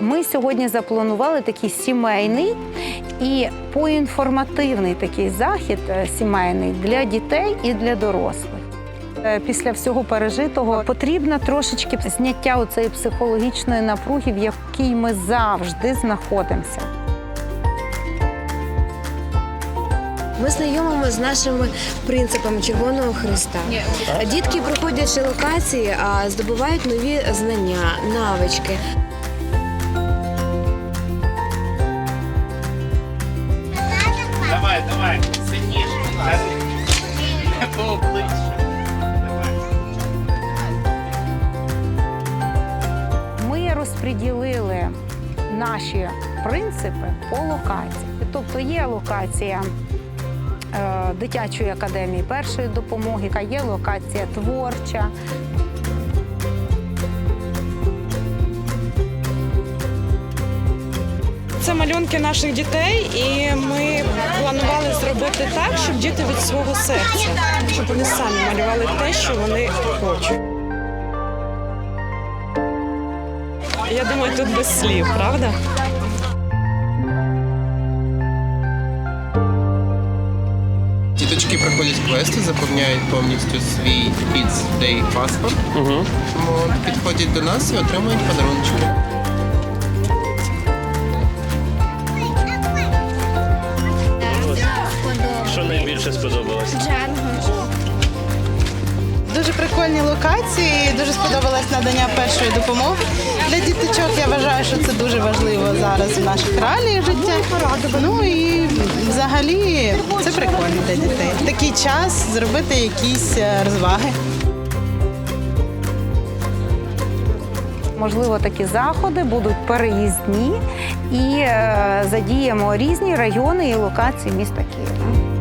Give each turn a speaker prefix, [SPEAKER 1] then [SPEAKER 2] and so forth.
[SPEAKER 1] Ми сьогодні запланували такий сімейний і поінформативний такий захід е, сімейний для дітей і для дорослих. Е, Після всього пережитого потрібно трошечки зняття цієї психологічної напруги, в якій ми завжди знаходимося.
[SPEAKER 2] Ми знайомимо з нашими принципами Червоного Христа. Дітки проходячи локації, а здобувають нові знання, навички.
[SPEAKER 3] Поближче.
[SPEAKER 1] Ми розподілили наші принципи по локації. Тобто є локація е, дитячої академії першої допомоги, яка є локація творча.
[SPEAKER 4] Це малюнки наших дітей, і діти від свого серця, щоб вони самі малювали те, що вони хочуть. Я думаю, тут без слів, правда?
[SPEAKER 5] Діточки проходять квести, заповняють повністю свій Kids Day паспорт. Тому підходять до нас і отримують подарунки.
[SPEAKER 3] Найбільше сподобалось?
[SPEAKER 6] Дуже прикольні локації. Дуже сподобалось надання першої допомоги для діточок. Я вважаю, що це дуже важливо зараз в наших реаліях життя. Ну і взагалі це прикольно для дітей. В такий час зробити якісь е, розваги.
[SPEAKER 1] Можливо, такі заходи будуть переїзні і е, задіємо різні райони і локації міста Києва.